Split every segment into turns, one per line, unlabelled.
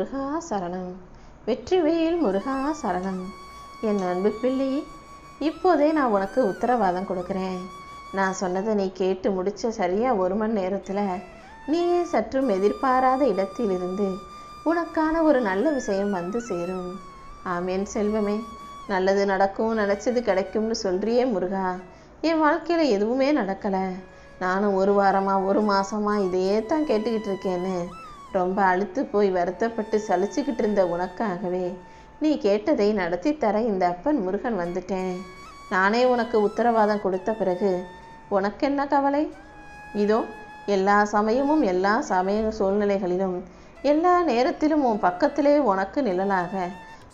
முருகா சரணம். வெற்றிவேல் முருகா சரணம். என் அன்பு பிள்ளை இப்போதே நான் உனக்கு உத்தரவாதம் கொடுக்குறேன். நான் சொன்னதை நீ கேட்டு முடிச்ச சரியா ஒரு மணி நேரத்தில் நீயே சற்றும் எதிர்பாராத இடத்திலிருந்து உனக்கான ஒரு நல்ல விஷயம் வந்து சேரும். ஆமேன் செல்வமே. நல்லது நடக்கும் நினச்சது கிடைக்கும்னு சொல்றியே முருகா. என் வாழ்க்கையில் எதுவுமே நடக்கலை. நானும் ஒரு வாரமாக ஒரு மாதமாக இதையே தான் கேட்டுக்கிட்டு இருக்கேன்னு ரொம்ப அழுத்து போய் வருத்தப்பட்டு சலிச்சுக்கிட்டு இருந்த உனக்காகவே நீ கேட்டதை நடத்தி தர இந்த அப்பன் முருகன் வந்துட்டேன். நானே உனக்கு உத்தரவாதம் கொடுத்த பிறகு உனக்கு என்ன கவலை? இதோ எல்லா சமயமும் எல்லா சமய சூழ்நிலைகளிலும் எல்லா நேரத்திலும் உன் பக்கத்திலே உனக்கு நிழலாக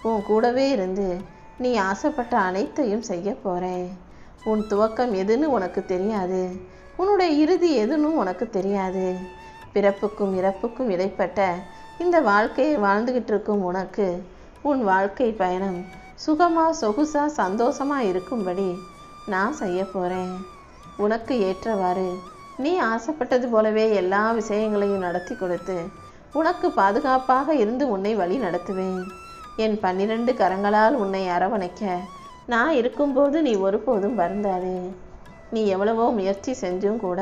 உன் கூடவே இருந்து நீ ஆசைப்பட்ட அனைத்தையும் செய்ய போறேன். உன் துவக்கம் எதுன்னு உனக்கு தெரியாது. உன்னுடைய இறுதி எதுன்னு உனக்கு தெரியாது. பிறப்புக்கும் இறப்புக்கும் இடைப்பட்ட இந்த வாழ்க்கையை வாழ்ந்துகிட்டு இருக்கும் உனக்கு உன் வாழ்க்கை பயணம் சுகமாக சொகுசாக சந்தோஷமாக இருக்கும்படி நான் செய்ய போகிறேன் உனக்கு ஏற்றவாறு நீ ஆசைப்பட்டது போலவே எல்லா விஷயங்களையும் நடத்தி கொடுத்து உனக்கு பாதுகாப்பாக இருந்து உன்னை வழி நடத்துவேன். என் பன்னிரண்டு கரங்களால் உன்னை அரவணைக்க நான் இருக்கும்போது நீ ஒருபோதும் வருந்தாதே. நீ எவ்வளவோ முயற்சி செஞ்சும் கூட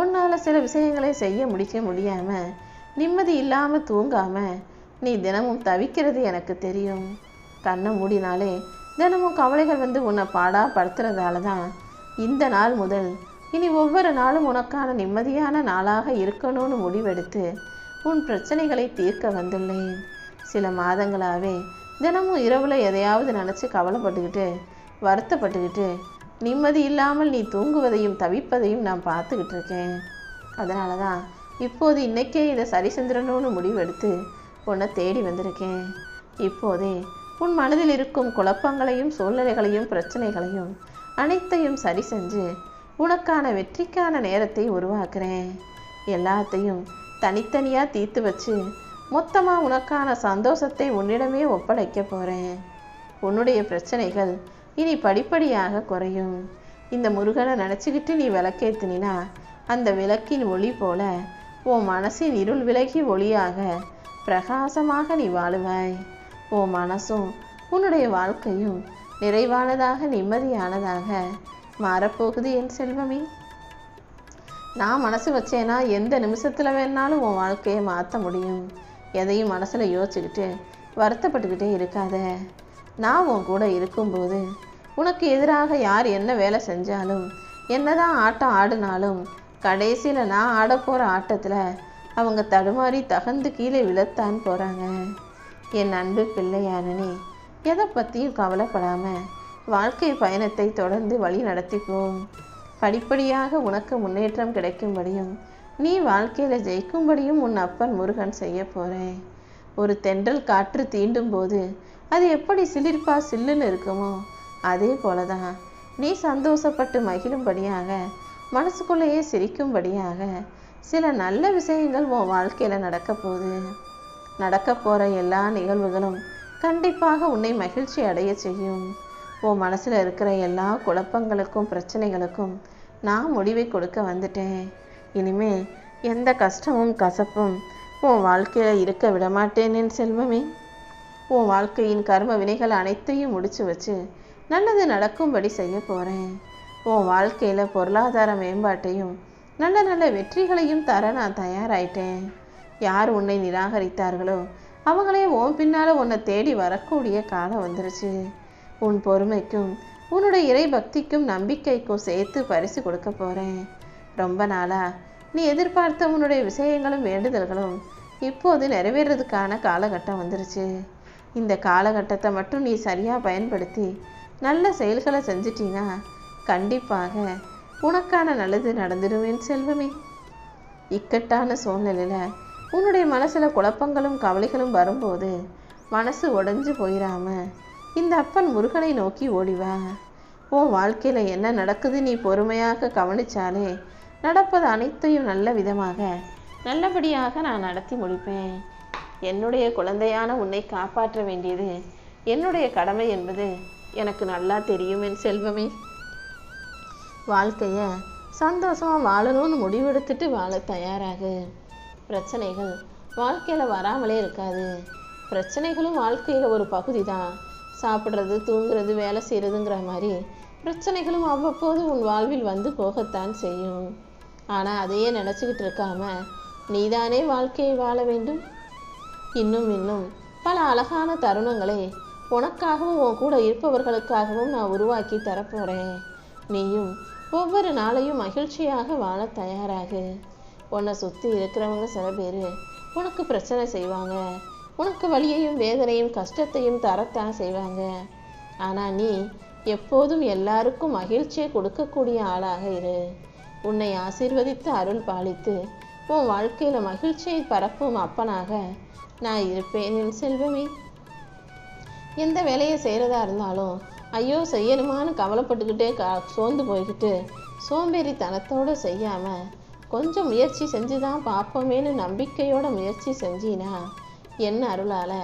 உன்னால் சில விஷயங்களை செய்ய முடிக்க முடியாமல் நிம்மதி இல்லாமல் தூங்காமல் நீ தினமும் தவிக்கிறது எனக்கு தெரியும். கண்ணை மூடினாலே தினமும் கவலைகள் வந்து உன்னை பாடா படுத்துறதால தான் இந்த நாள் முதல் இனி ஒவ்வொரு நாளும் உனக்கான நிம்மதியான நாளாக இருக்கணும்னு முடிவெடுத்து உன் பிரச்சனைகளை தீர்க்க வந்துள்ளேன். சில மாதங்களாகவே தினமும் இரவில் எதையாவது நினச்சி கவலைப்பட்டுக்கிட்டு வருத்தப்பட்டுக்கிட்டு நிம்மதி இல்லாமல் நீ தூங்குவதையும் தவிப்பதையும் நான் பார்த்துக்கிட்டு இருக்கேன் அதனால தான் இப்போது இன்னைக்கே இதை சரி முடிவெடுத்து உன்னை தேடி வந்திருக்கேன். இப்போதே உன் மனதில் இருக்கும் குழப்பங்களையும் சூழ்நிலைகளையும் பிரச்சனைகளையும் அனைத்தையும் சரி செஞ்சு உனக்கான வெற்றிக்கான நேரத்தை உருவாக்குறேன். எல்லாத்தையும் தனித்தனியாக தீர்த்து வச்சு மொத்தமாக உனக்கான சந்தோஷத்தை உன்னிடமே ஒப்படைக்க போகிறேன் உன்னுடைய பிரச்சனைகள் இனி படிப்படியாக குறையும். இந்த முருகனை நினச்சிக்கிட்டு நீ விளக்கேத்தினா அந்த விளக்கின் ஒளி போல உன் மனசின் இருள் விலகி ஒளியாக பிரகாசமாக நீ வாழுவாய். உன் மனசும் உன்னுடைய வாழ்க்கையும் நிறைவானதாக நிம்மதியானதாக மாறப்போகுது என் செல்வமே. நான் மனசு வச்சேன்னா எந்த நிமிஷத்தில் வேணாலும் உன் வாழ்க்கையை மாற்ற முடியும். எதையும் மனசில் யோசிச்சுக்கிட்டு வருத்தப்பட்டுக்கிட்டே இருக்காத. நான் உன் கூட இருக்கும்போது உனக்கு எதிராக யார் என்ன வேலை செஞ்சாலும் என்னதான் ஆட்டம் ஆடினாலும் கடைசியில் நான் ஆடப்போகிற ஆட்டத்தில் அவங்க தடுமாறி தகந்து கீழே விழத்தான் போகிறாங்க என் அன்பு பிள்ளையானனே எதை பற்றியும் கவலைப்படாமல் வாழ்க்கை பயணத்தை தொடர்ந்து வழி நடத்திப்போம் படிப்படியாக உனக்கு முன்னேற்றம் கிடைக்கும்படியும் நீ வாழ்க்கையில் ஜெயிக்கும்படியும் உன் அப்பன் முருகன் செய்ய போகிறேன் ஒரு தென்றல் காற்று தீண்டும் போது அது எப்படி சிலிர்ப்பா சில்லுன்னு இருக்குமோ அதே போல தான் நீ சந்தோஷப்பட்டு மகிழும்படியாக மனசுக்குள்ளேயே சிரிக்கும்படியாக சில நல்ல விஷயங்கள் உன் வாழ்க்கையில் நடக்க போகுது. நடக்க போகிற எல்லா நிகழ்வுகளும் கண்டிப்பாக உன்னை மகிழ்ச்சி அடைய செய்யும். உன் மனசில் இருக்கிற எல்லா குழப்பங்களுக்கும் பிரச்சனைகளுக்கும் நான் முடிவை கொடுக்க வந்துட்டேன். இனிமே எந்த கஷ்டமும் கசப்பும் உன் வாழ்க்கையில் இருக்க விடமாட்டேனேன் என் செல்வமே. உன் வாழ்க்கையின் கர்ம வினைகள் அனைத்தையும் முடிச்சு வச்சு நல்லது நடக்கும்படி செய்ய போகிறேன் உன் வாழ்க்கையில் பொருளாதார மேம்பாட்டையும் நல்ல நல்ல வெற்றிகளையும் தர நான் தயாராயிட்டேன். யார் உன்னை நிராகரித்தார்களோ அவங்களே உன் பின்னால் உன்னை தேடி வரக்கூடிய காலம் வந்துருச்சு. உன் பொறுமைக்கும் உன்னுடைய இறை பக்திக்கும் நம்பிக்கைக்கும் சேர்த்து பரிசு கொடுக்க போகிறேன் ரொம்ப நாளா நீ எதிர்பார்த்த உன்னுடைய விஷயங்களும் வேண்டுதல்களும் இப்போது நிறைவேறதுக்கான காலகட்டம் வந்துருச்சு. இந்த காலகட்டத்தை மட்டும் நீ சரியாக பயன்படுத்தி நல்ல செயல்களை செஞ்சிட்டினா கண்டிப்பாக உனக்கான நல்லது நடந்துடுவேன் செல்வமே. இக்கட்டான சூழ்நிலையில் உன்னுடைய மனசில் குழப்பங்களும் கவலைகளும் வரும்போது மனசு உடஞ்சி போயிடாம இந்த அப்பன் முருகனை நோக்கி ஓடிவா உன் வாழ்க்கையில் என்ன நடக்குது நீ பொறுமையாக கவனிச்சாலே நடப்பது அனைத்தையும் நல்ல விதமாக நல்லபடியாக நான் நடத்தி முடிப்பேன். என்னுடைய குழந்தையான உன்னை காப்பாற்ற வேண்டியது என்னுடைய கடமை என்பது எனக்கு நல்லா தெரியும் என் செல்வமே. வாழ்க்கையை சந்தோஷமாக வாழணும்னு முடிவெடுத்துட்டு வாழ தயாராகு. பிரச்சனைகள் வாழ்க்கையில் வராமலே இருக்காது. பிரச்சனைகளும் வாழ்க்கையில் ஒரு பகுதி தான் சாப்பிட்றது தூங்குறது வேலை செய்கிறதுங்கிற மாதிரி பிரச்சனைகளும் அவ்வப்போது உன் வாழ்வில் வந்து போகத்தான் செய்யும். ஆனால் அதையே நினச்சிக்கிட்டு இருக்காம நீதானே வாழ்க்கையை வாழ வேண்டும்? இன்னும் இன்னும் பல அழகான தருணங்களை உனக்காகவும் உன் கூட இருப்பவர்களுக்காகவும் நான் உருவாக்கி தரப்போகிறேன் நீயும் ஒவ்வொரு நாளையும் மகிழ்ச்சியாக வாழ தயாராகு. உன்னை சுற்றி இருக்கிறவங்க சில பேர் உனக்கு பிரச்சனை செய்வாங்க. உனக்கு வலியையும் வேதனையும் கஷ்டத்தையும் தரத்தான் செய்வாங்க. ஆனால் நீ எப்போதும் எல்லாருக்கும் மகிழ்ச்சியை கொடுக்கக்கூடிய ஆளாக இரு. உன்னை ஆசீர்வதித்து அருள் பாலித்து உன் வாழ்க்கையில் மகிழ்ச்சியை பரப்பும் அப்பனாக நான் இருப்பேன் என் செல்வமே. எந்த வேலையை செய்கிறதா இருந்தாலும் ஐயோ செய்யணுமான்னு கவலைப்பட்டுக்கிட்டே கா சோர்ந்து போய்கிட்டு சோம்பேறித்தனத்தோடு செய்யாமல் கொஞ்சம் முயற்சி செஞ்சு தான் பார்ப்போமேன்னு நம்பிக்கையோட முயற்சி செஞ்சினா என் அருளால்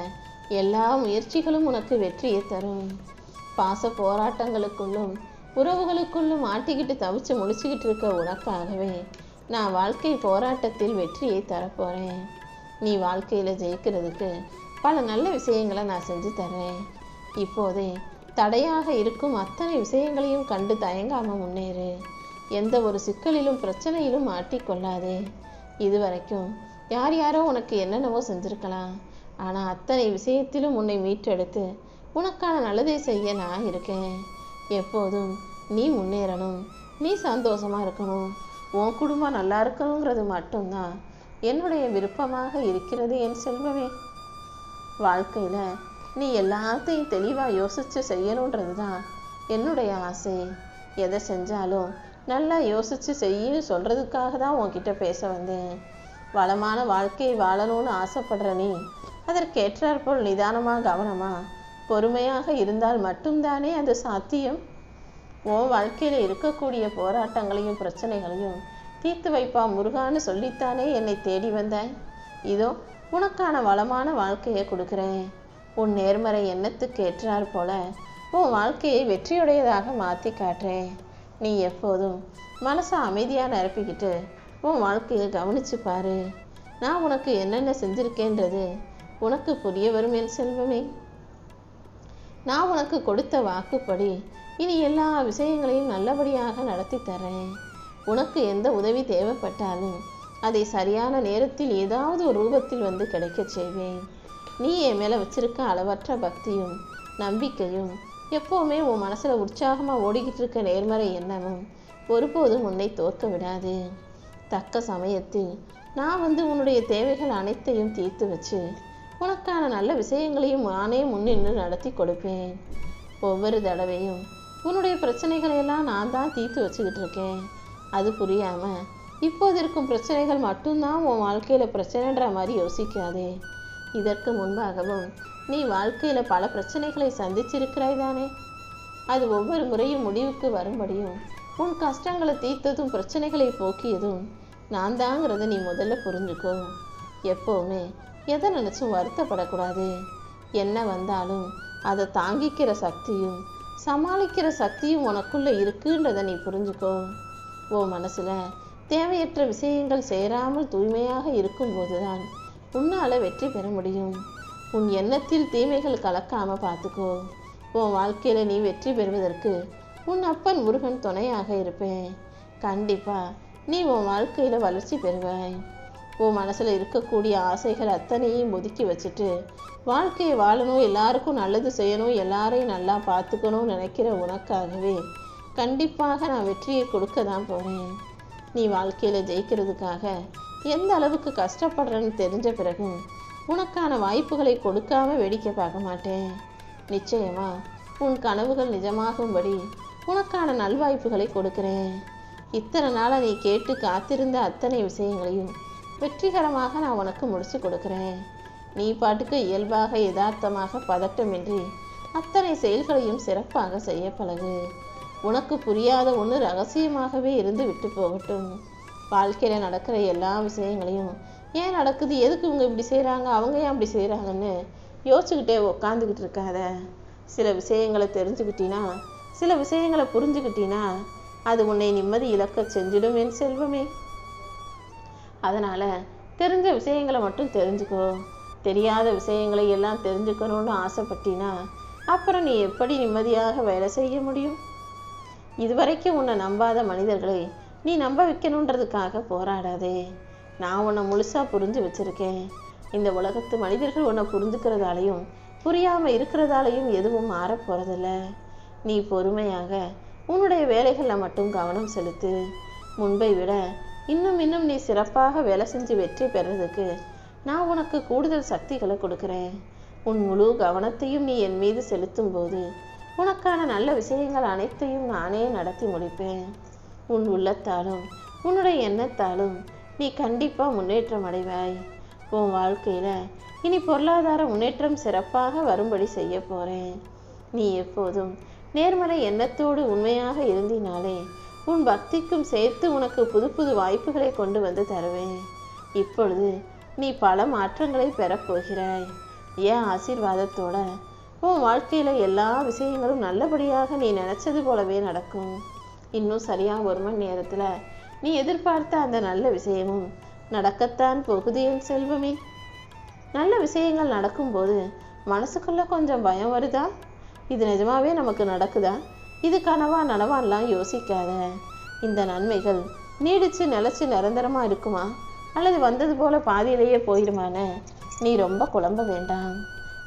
எல்லா முயற்சிகளும் உனக்கு வெற்றியை தரும். பாச போராட்டங்களுக்குள்ளும் உறவுகளுக்குள்ளும் மாட்டிக்கிட்டு தவிச்சு முடிச்சுக்கிட்டு இருக்க உனக்காகவே நான் வாழ்க்கை போராட்டத்தில் வெற்றியை தரப்போகிறேன் நீ வாழ்க்கையில் ஜெயிக்கிறதுக்கு பல நல்ல விஷயங்களை நான் செஞ்சு தர்றேன். இப்போதே தடையாக இருக்கும் அத்தனை விஷயங்களையும் கண்டு தயங்காம முன்னேறு. எந்த ஒரு சிக்கலிலும் பிரச்சனையிலும் மாட்டிக்கொள்ளாதே இதுவரைக்கும் யார் யாரோ உனக்கு என்னென்னவோ செஞ்சுருக்கலாம். ஆனால் அத்தனை விஷயத்திலும் உன்னை மீட்டெடுத்து உனக்கான நல்லதை செய்ய நான் இருக்கேன். எப்போதும் நீ முன்னேறணும். நீ சந்தோஷமா இருக்கணும். உன் குடும்பம் நல்லா இருக்கணுங்கிறது மட்டும்தான் என்னுடைய விருப்பமாக இருக்கிறது என் செல்வமே. வாழ்க்கையில் நீ எல்லாத்தையும் தெளிவாக யோசித்து செய்யணுன்றது தான் என்னுடைய ஆசை. எதை செஞ்சாலும் நல்லா யோசித்து செய்யன்னு சொல்கிறதுக்காக தான் உன்கிட்ட பேச வந்தேன். வளமான வாழ்க்கையை வாழணும்னு ஆசைப்படுற நீ அதற்கேற்றாற்போல் நிதானமாக கவனமாக பொறுமையாக இருந்தால் மட்டும்தானே அது சாத்தியம்? உன் வாழ்க்கையில் இருக்கக்கூடிய போராட்டங்களையும் பிரச்சனைகளையும் தீர்த்து வைப்பா முருகான்னு சொல்லித்தானே என்னை தேடி வந்தாய்? இதோ உனக்கான வளமான வாழ்க்கையை கொடுக்குறேன். உன் நேர்மறை எண்ணத்துக்கு ஏற்றாற் போல உன் வாழ்க்கையை வெற்றியுடையதாக மாற்றி காட்டுறேன். நீ எப்போதும் மனசை அமைதியாக நிரப்பிக்கிட்டு உன் வாழ்க்கையை கவனிச்சு பாரு. நான் உனக்கு என்னென்ன செஞ்சிருக்கேன்றது உனக்கு புரிய வரும் என் செல்வமே. நான் உனக்கு கொடுத்த வாக்குப்படி இனி எல்லா விஷயங்களையும் நல்லபடியாக நடத்தி தரேன் உனக்கு எந்த உதவி தேவைப்பட்டாலும் அதை சரியான நேரத்தில் ஏதாவது ஒரு ரூபத்தில் வந்து கிடைக்கச் செய்வேன். நீ என் மேலே வச்சிருக்க அளவற்ற பக்தியும் நம்பிக்கையும் எப்போவுமே உன் மனசில் உற்சாகமாக ஓடிக்கிட்டு இருக்க நேர்மறை எண்ணமும் ஒருபோதும் உன்னை தோற்க விடாது. தக்க சமயத்தில் நான் வந்து உன்னுடைய தேவைகள் அனைத்தையும் தீர்த்து வச்சு உனக்கான நல்ல விஷயங்களையும் நானே முன்னின்று நடத்தி கொடுப்பேன். ஒவ்வொரு தடவையும் உன்னுடைய பிரச்சனைகளையெல்லாம் நான் தான் தீர்த்து வச்சுக்கிட்டு இருக்கேன். அது புரியாமல் இப்போது இருக்கும் பிரச்சனைகள் மட்டும்தான் உன் வாழ்க்கையில் பிரச்சனைன்ற மாதிரி யோசிக்காதே. இதற்கு முன்பாகவும் நீ வாழ்க்கையில் பல பிரச்சனைகளை சந்திச்சிருக்கிறாய் தானே? அது ஒவ்வொரு முறையும் முடிவுக்கு வரும்படியும் உன் கஷ்டங்களை தீர்த்ததும் பிரச்சனைகளை போக்கியதும் நான் தாங்கிறத நீ முதல்ல புரிஞ்சுக்கோ. எப்போவுமே எதை நினச்சும் வருத்தப்படக்கூடாது. என்ன வந்தாலும் அதை தாங்கிக்கிற சக்தியும் சமாளிக்கிற சக்தியும் உனக்குள்ளே இருக்குன்றதை நீ புரிஞ்சுக்கோ. உன் மனசில் தேவையற்ற விஷயங்கள் சேராமல் தூய்மையாக இருக்கும்போதுதான் உன்னால் வெற்றி பெற முடியும். உன் எண்ணத்தில் தீமைகள் கலக்காமல் பார்த்துக்கோ உன் வாழ்க்கையில் நீ வெற்றி பெறுவதற்கு உன் அப்பன் முருகன் துணையாக இருப்பேன். கண்டிப்பாக நீ உன் வாழ்க்கையில் வளர்ச்சி பெறுவாய். உன் மனசில் இருக்கக்கூடிய ஆசைகள் அத்தனையும் ஒதுக்கி வச்சுட்டு வாழ்க்கையை வாழணும் எல்லாருக்கும் நல்லது செய்யணும் எல்லாரையும் நல்லா பார்த்துக்கணும்னு நினைக்கிற உனக்காகவே கண்டிப்பாக நான் வெற்றியை கொடுக்க தான் போகிறேன் நீ வாழ்க்கையில் ஜெயிக்கிறதுக்காக எந்த அளவுக்கு கஷ்டப்படுறேன்னு தெரிஞ்ச பிறகு உனக்கான வாய்ப்புகளை கொடுக்காம வேடிக்கை பார்க்க மாட்டேன். நிச்சயமா உன் கனவுகள் நிஜமாகும்படி உனக்கான நல்வாய்ப்புகளை கொடுக்கிறேன். இத்தனை நாளாக நீ கேட்டு காத்திருந்த அத்தனை விஷயங்களையும் வெற்றிகரமாக நான் உனக்கு முடிச்சு கொடுக்குறேன். நீ பாட்டுக்கு இயல்பாக யதார்த்தமாக பதட்டமின்றி அத்தனை செயல்களையும் சிறப்பாக செய்ய பழகு. உனக்கு புரியாத ஒன்று ரகசியமாகவே இருந்து விட்டு போகட்டும். வாழ்க்கையில் நடக்கிற எல்லா விஷயங்களையும் ஏன் நடக்குது? எதுக்கு இவங்க இப்படி செய்கிறாங்க அவங்க ஏன் அப்படி செய்கிறாங்கன்னு யோசிச்சுக்கிட்டே உக்காந்துக்கிட்டு இருக்காத. சில விஷயங்களை தெரிஞ்சுக்கிட்டினா சில விஷயங்களை புரிஞ்சுக்கிட்டினா அது உன்னை நிம்மதி இழக்க செஞ்சிடும் என் செல்வமே. அதனால் தெரிஞ்ச விஷயங்களை மட்டும் தெரிஞ்சுக்கோ. தெரியாத விஷயங்களை எல்லாம் தெரிஞ்சுக்கணும்னு ஆசைப்பட்டினா அப்புறம் நீ எப்படி நிம்மதியாக வேலை செய்ய முடியும்? இதுவரைக்கும் உன்னை நம்பாத மனிதர்களை நீ நம்ப வைக்கணுன்றதுக்காக போராடாதே. நான் உன்னை முழுசாக புரிஞ்சு வச்சுருக்கேன். இந்த உலகத்து மனிதர்கள் உன்னை புரிஞ்சுக்கிறதாலையும் புரியாமல் இருக்கிறதாலையும் எதுவும் மாறப் போகிறதில்ல நீ பொறுமையாக உன்னுடைய வேலைகளில் மட்டும் கவனம் செலுத்து. முன்பை விட இன்னும் இன்னும் நீ சிறப்பாக வேலை செஞ்சு வெற்றி பெறதுக்கு நான் உனக்கு கூடுதல் சக்திகளை கொடுக்குறேன். உன் முழு கவனத்தையும் நீ என் மீது செலுத்தும் போது உனக்கான நல்ல விஷயங்கள் அனைத்தையும் நானே நடத்தி முடிப்பேன். உன் உள்ளத்தாலும் உன்னுடைய எண்ணத்தாலும் நீ கண்டிப்பாக முன்னேற்றம் அடைவாய். உன் வாழ்க்கையில் இனி பொருளாதார முன்னேற்றம் சிறப்பாக வரும்படி செய்ய போகிறேன் நீ எப்போதும் நேர்மறை எண்ணத்தோடு உண்மையாக இருந்தினாலே உன் பக்திக்கும் சேர்த்து உனக்கு புது புது வாய்ப்புகளை கொண்டு வந்து தருவேன். இப்பொழுது நீ பல மாற்றங்களை பெறப்போகிறாய் ஏன் ஆசீர்வாதத்தோட உன் வாழ்க்கையில் எல்லா விஷயங்களும் நல்லபடியாக நீ நினச்சது போலவே நடக்கும். இன்னும் சரியாக ஒரு மணி நேரத்தில் நீ எதிர்பார்த்த அந்த நல்ல விஷயமும் நடக்கத்தான் போகுது என் செல்வமே. நல்ல விஷயங்கள் நடக்கும்போது மனசுக்குள்ளே கொஞ்சம் பயம் வருதா? இது நிஜமாவே நமக்கு நடக்குதா? இது கனவா நனவான்லாம் யோசிக்காத. இந்த நன்மைகள் நீடிச்சு நிலச்சி நிரந்தரமாக இருக்குமா? அல்லது வந்தது போல பாதியிலேயே போயிடுமான்னு நீ ரொம்ப குழம்ப வேண்டாம்.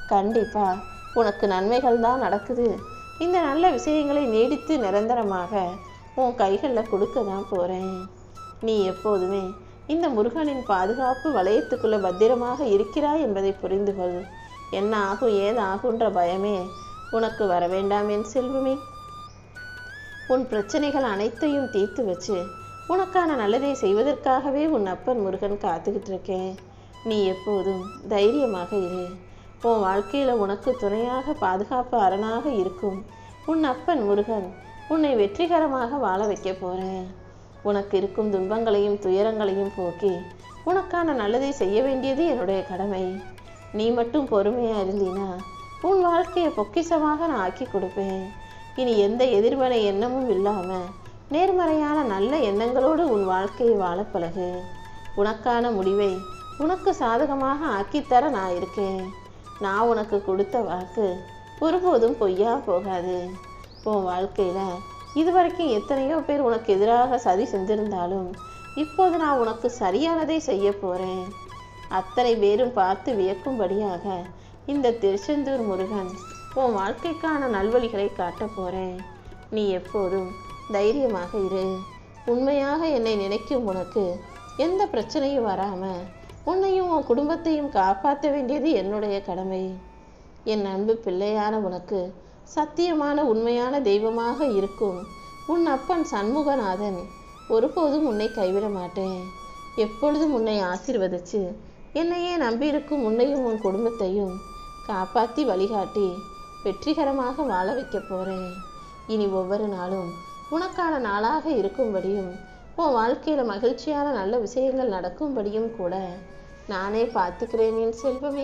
கண்டிப்பாக உனக்கு நன்மைகள் தான் நடக்குது. இந்த நல்ல விஷயங்களை நீடித்து நிரந்தரமாக உன் கைகளில் கொடுக்க தான் போகிறேன் நீ எப்போதுமே இந்த முருகனின் பாதுகாப்பு வளையத்துக்குள்ளே பத்திரமாக இருக்கிறாய் என்பதை புரிந்து கொள். என்ன ஆகும் ஏது ஆகுன்ற பயமே உனக்கு வர வேண்டாம் என் செல்வமே. உன் பிரச்சனைகள் அனைத்தையும் தீர்த்து வச்சு உனக்கான நல்லதை செய்வதற்காகவே உன் அப்பன் முருகன் காத்துக்கிட்டு இருக்கேன். நீ எப்போதும் தைரியமாக இரு. உன் வாழ்க்கையில் உனக்கு துணையாக பாதுகாப்பு அரணாக இருக்கும். உன் அப்பன் முருகன் உன்னை வெற்றிகரமாக வாழ வைக்க போகிறேன் உனக்கு இருக்கும் துன்பங்களையும் துயரங்களையும் போக்கி உனக்கான நல்லதை செய்ய வேண்டியது என்னுடைய கடமை. நீ மட்டும் பொறுமையாக இருந்தீனா உன் வாழ்க்கையை பொக்கிஷமாக நான் ஆக்கி கொடுப்பேன். இனி எந்த எதிர்மறை எண்ணமும் இல்லாமல் நேர்மறையான நல்ல எண்ணங்களோடு உன் வாழ்க்கையை வாழ பழகு. உனக்கான முடிவை உனக்கு சாதகமாக ஆக்கித்தர நான் இருக்கேன். நான் உனக்கு கொடுத்த வாக்கு ஒருபோதும் பொய்யா போகாது. உன் வாழ்க்கையில் இதுவரைக்கும் எத்தனையோ பேர் உனக்கு எதிராக சதி செஞ்சிருந்தாலும் இப்போது நான் உனக்கு சரியானதை செய்ய போகிறேன் அத்தனை பேரும் பார்த்து வியக்கும்படியாக இந்த திருச்செந்தூர் முருகன் உன் வாழ்க்கைக்கான நல்வழிகளை காட்டப் போகிறேன் நீ எப்போதும் தைரியமாக இரு. உண்மையாக என்னை நினைக்கும் உனக்கு எந்த பிரச்சனையும் வராமல் உன்னையும் உன் குடும்பத்தையும் காப்பாற்ற வேண்டியது என்னுடைய கடமை. என் அன்பு பிள்ளையான உனக்கு சத்தியமான உண்மையான தெய்வமாக இருக்கும். உன் அப்பன் சண்முகநாதன் ஒருபோதும் உன்னை கைவிட மாட்டேன். எப்பொழுதும் உன்னை ஆசிர்வதிச்சு என்னையே நம்பியிருக்கும் உன்னையும் உன் குடும்பத்தையும் காப்பாற்றி வழிகாட்டி வெற்றிகரமாக வாழ வைக்க போகிறேன் இனி ஒவ்வொரு நாளும் உனக்கான நாளாக இருக்கும்படியும் உன் வாழ்க்கையில் மகிழ்ச்சியான நல்ல விஷயங்கள் நடக்கும்படியும் கூட நானே பார்த்துக்கிறேன் என் செல்வமே.